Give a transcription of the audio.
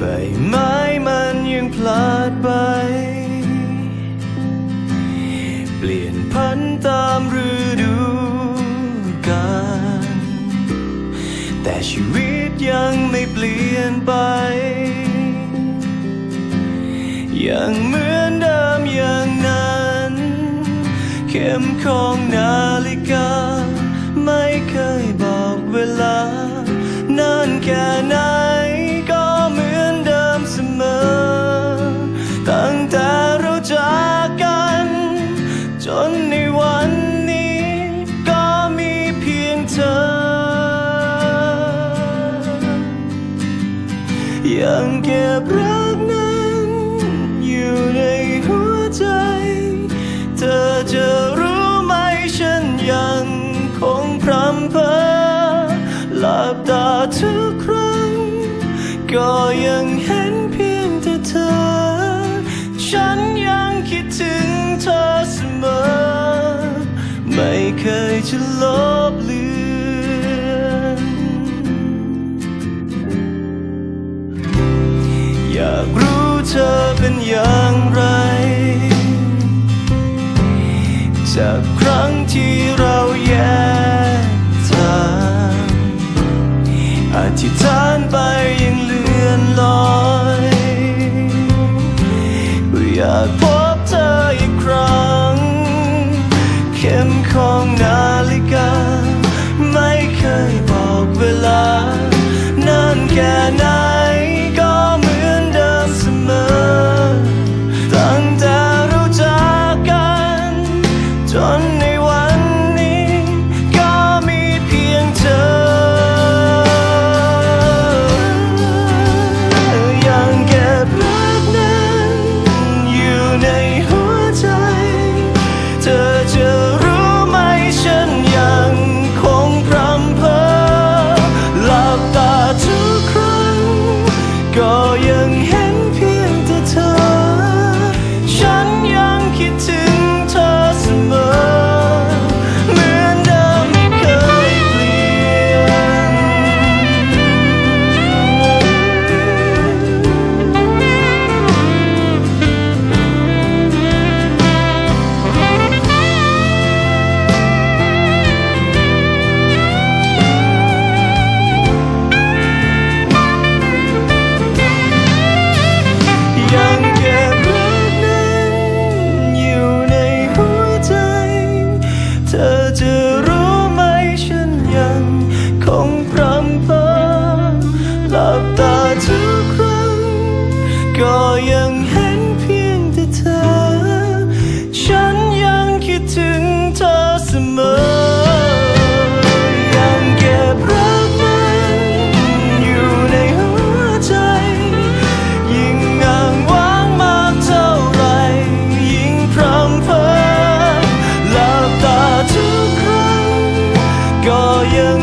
ใบไม้มันยังพลาดไป เปลี่ยนพันธุ์ตามฤดูกาลแต่ชีวิตยังไม่เปลี่ยนไป ยังเหมือนเดิมอย่างนั้น เข็มของนาฬิกา ไม่เคยบอกเวลานานแค่ไหน ยังเก็บรักนั้นอยู่ในหัวใจ เธอจะรู้ไหมฉันยังคงพรำเพอหลับตาทุกครั้ง ก็ยังเห็นเพียงแต่เธอ ฉันยังคิดถึงเธอเสมอ ไม่เคยจะลบ อธิษฐานไปยังเลือนลอยอยากพบเธออีกครั้ง เข็มของนา ก็ยังเห็นเพียงแต่เธอ ฉันยังคิดถึงเธอเสมอ ยังเก็บรักมันอยู่ในหัวใจ ยิ่งอ้างว้างมากเท่าไร ยิ่งพรำเพอหลับตาทุกครั้ง ก็ยัง